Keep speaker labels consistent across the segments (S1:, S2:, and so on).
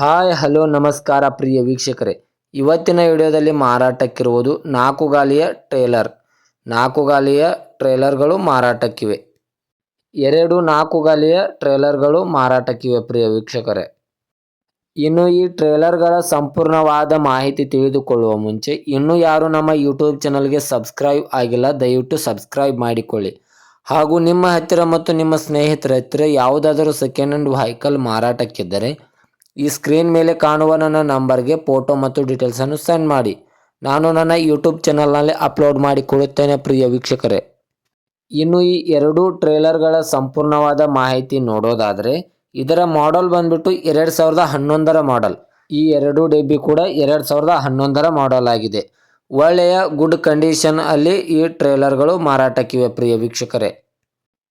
S1: Hi, hello, ನಮಸ್ಕಾರ ಪ್ರಿಯ ವೀಕ್ಷಕರೇ. ಇವತ್ತಿನ ವಿಡಿಯೋದಲ್ಲಿ ಮಾರಾಟಕ್ಕಿರುವುದು ನಾಲ್ಕು ಗಾಲಿಯ ಟ್ರೇಲರ್. ನಾಲ್ಕು ಗಾಲಿಯ ಟ್ರೇಲರ್ಗಳು ಮಾರಾಟಕ್ಕಿವೆ. ಎರಡು ನಾಲ್ಕು ಗಾಲಿಯ ಟ್ರೇಲರ್ಗಳು ಮಾರಾಟಕ್ಕಿವೆ ಪ್ರಿಯ ವೀಕ್ಷಕರೇ. ಇನ್ನು ಈ ಟ್ರೇಲರ್ಗಳ ಸಂಪೂರ್ಣವಾದ ಮಾಹಿತಿ ತಿಳಿದುಕೊಳ್ಳುವ ಮುಂಚೆ, ಇನ್ನೂ ಯಾರು ನಮ್ಮ ಯೂಟ್ಯೂಬ್ ಚಾನಲ್ಗೆ ಸಬ್ಸ್ಕ್ರೈಬ್ ಆಗಿಲ್ಲ, ದಯವಿಟ್ಟು ಸಬ್ಸ್ಕ್ರೈಬ್ ಮಾಡಿಕೊಳ್ಳಿ. ಹಾಗೂ ನಿಮ್ಮ ಹತ್ತಿರ ಮತ್ತು ನಿಮ್ಮ ಸ್ನೇಹಿತರ ಹತ್ತಿರ ಯಾವುದಾದರೂ ಸೆಕೆಂಡ್ ಹ್ಯಾಂಡ್ ವೆಹಿಕಲ್ ಮಾರಾಟಕ್ಕಿದ್ದರೆ ಈ ಸ್ಕ್ರೀನ್ ಮೇಲೆ ಕಾಣುವ ನನ್ನ ನಂಬರ್ಗೆ ಫೋಟೋ ಮತ್ತು ಡೀಟೇಲ್ಸನ್ನು ಸೆಂಡ್ ಮಾಡಿ. ನಾನು ನನ್ನ ಯೂಟ್ಯೂಬ್ ಚಾನಲ್ನಲ್ಲಿ ಅಪ್ಲೋಡ್ ಮಾಡಿ ಕೊಡುತ್ತೇನೆ ಪ್ರಿಯ ವೀಕ್ಷಕರೇ. ಇನ್ನು ಈ ಎರಡು ಟ್ರೇಲರ್ಗಳ ಸಂಪೂರ್ಣವಾದ ಮಾಹಿತಿ ನೋಡೋದಾದರೆ, ಇದರ ಮಾಡೆಲ್ ಬಂದ್ಬಿಟ್ಟು ಎರಡು ಸಾವಿರದ ಹನ್ನೊಂದರ ಮಾಡೆಲ್. ಈ ಎರಡು ಡೆಬ್ಬಿ ಕೂಡ ಎರಡು ಸಾವಿರದ ಹನ್ನೊಂದರ ಮಾಡೆಲ್ ಆಗಿದೆ. ಒಳ್ಳೆಯ ಗುಡ್ ಕಂಡೀಷನ್ ಅಲ್ಲಿ ಈ ಟ್ರೇಲರ್ಗಳು ಮಾರಾಟಕ್ಕಿವೆ ಪ್ರಿಯ ವೀಕ್ಷಕರೇ.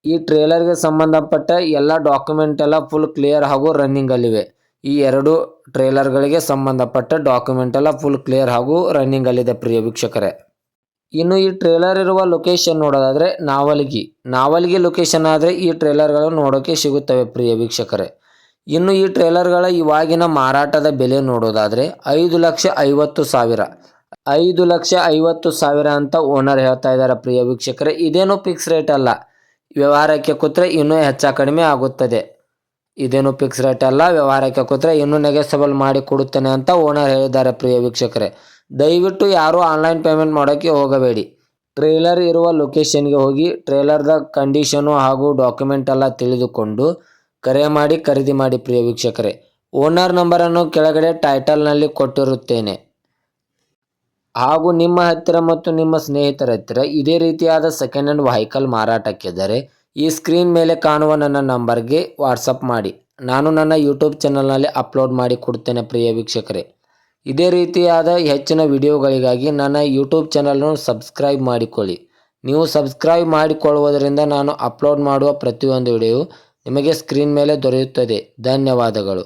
S1: ಈ ಟ್ರೇಲರ್ಗೆ ಸಂಬಂಧಪಟ್ಟ ಎಲ್ಲ ಡಾಕ್ಯುಮೆಂಟ್ ಎಲ್ಲ ಫುಲ್ ಕ್ಲಿಯರ್ ಹಾಗೂ ರನ್ನಿಂಗ್ ಅಲ್ಲಿವೆ. ಈ ಎರಡು ಟ್ರೇಲರ್ಗಳಿಗೆ ಸಂಬಂಧಪಟ್ಟ ಡಾಕ್ಯುಮೆಂಟ್ ಎಲ್ಲ ಫುಲ್ ಕ್ಲಿಯರ್ ಹಾಗೂ ರನ್ನಿಂಗ್ ಅಲ್ಲಿದೆ ಪ್ರಿಯ ವೀಕ್ಷಕರೇ. ಇನ್ನು ಈ ಟ್ರೇಲರ್ ಇರುವ ಲೊಕೇಶನ್ ನೋಡೋದಾದ್ರೆ ನಾವಲ್ಗಿ. ನಾವಲ್ಗಿ ಲೊಕೇಶನ್ ಆದರೆ ಈ ಟ್ರೇಲರ್ಗಳು ನೋಡೋಕೆ ಸಿಗುತ್ತವೆ ಪ್ರಿಯ ವೀಕ್ಷಕರೇ. ಇನ್ನು ಈ ಟ್ರೇಲರ್ಗಳ ಇವಾಗಿನ ಮಾರಾಟದ ಬೆಲೆ ನೋಡೋದಾದ್ರೆ ಐದು ಲಕ್ಷ ಐವತ್ತು ಸಾವಿರ. ಐದು ಲಕ್ಷ ಐವತ್ತು ಸಾವಿರ ಅಂತ ಓನರ್ ಹೇಳ್ತಾ ಇದ್ದಾರೆ ಪ್ರಿಯ ವೀಕ್ಷಕರೇ. ಇದೇನು ಫಿಕ್ಸ್ ರೇಟ್ ಅಲ್ಲ. ವ್ಯವಹಾರಕ್ಕೆ ಕೂತ್ರೆ ಇನ್ನೂ ಹೆಚ್ಚ ಕಡಿಮೆ ಆಗುತ್ತದೆ. ಇದೇನು ಫಿಕ್ಸ್ ರೇಟ್ ಅಲ್ಲ, ವ್ಯವಹಾರಕ್ಕೆ ಕೂತ್ರೆ ಇನ್ನೂ ನೆಗೆಸಬಲ್ ಮಾಡಿ ಕೊಡುತ್ತೇನೆ ಅಂತ ಓನರ್ ಹೇಳಿದ್ದಾರೆ ಪ್ರಿಯ ವೀಕ್ಷಕರೇ. ದಯವಿಟ್ಟು ಯಾರೂ ಆನ್ಲೈನ್ ಪೇಮೆಂಟ್ ಮಾಡೋಕ್ಕೆ ಹೋಗಬೇಡಿ. ಟ್ರೇಲರ್ ಇರುವ ಲೊಕೇಶನ್ಗೆ ಹೋಗಿ ಟ್ರೇಲರ್ದ ಕಂಡೀಷನು ಹಾಗೂ ಡಾಕ್ಯುಮೆಂಟ್ ಎಲ್ಲ ತಿಳಿದುಕೊಂಡು ಕರೆ ಮಾಡಿ, ಖರೀದಿ ಮಾಡಿ ಪ್ರಿಯ ವೀಕ್ಷಕರೇ. ಓನರ್ ನಂಬರನ್ನು ಕೆಳಗಡೆ ಟೈಟಲ್ನಲ್ಲಿ ಕೊಟ್ಟಿರುತ್ತೇನೆ. ಹಾಗೂ ನಿಮ್ಮ ಹತ್ತಿರ ಮತ್ತು ನಿಮ್ಮ ಸ್ನೇಹಿತರ ಹತ್ತಿರ ಇದೇ ರೀತಿಯಾದ ಸೆಕೆಂಡ್ ಹ್ಯಾಂಡ್ ವೆಹಿಕಲ್ ಮಾರಾಟಕ್ಕಿದ್ದರೆ ಈ ಸ್ಕ್ರೀನ್ ಮೇಲೆ ಕಾಣುವ ನನ್ನ ನಂಬರ್ಗೆ ವಾಟ್ಸಪ್ ಮಾಡಿ. ನಾನು ನನ್ನ ಯೂಟ್ಯೂಬ್ ಚಾನಲ್ನಲ್ಲಿ ಅಪ್ಲೋಡ್ ಮಾಡಿ ಕೊಡ್ತೇನೆ ಪ್ರಿಯ ವೀಕ್ಷಕರೇ. ಇದೇ ರೀತಿಯಾದ ಹೆಚ್ಚಿನ ವಿಡಿಯೋಗಳಿಗಾಗಿ ನನ್ನ ಯೂಟ್ಯೂಬ್ ಚಾನಲನ್ನು ಸಬ್ಸ್ಕ್ರೈಬ್ ಮಾಡಿಕೊಳ್ಳಿ. ನೀವು ಸಬ್ಸ್ಕ್ರೈಬ್ ಮಾಡಿಕೊಳ್ಳುವುದರಿಂದ ನಾನು ಅಪ್ಲೋಡ್ ಮಾಡುವ ಪ್ರತಿಯೊಂದು ವಿಡಿಯೋ ನಿಮಗೆ ಸ್ಕ್ರೀನ್ ಮೇಲೆ ದೊರೆಯುತ್ತದೆ. ಧನ್ಯವಾದಗಳು.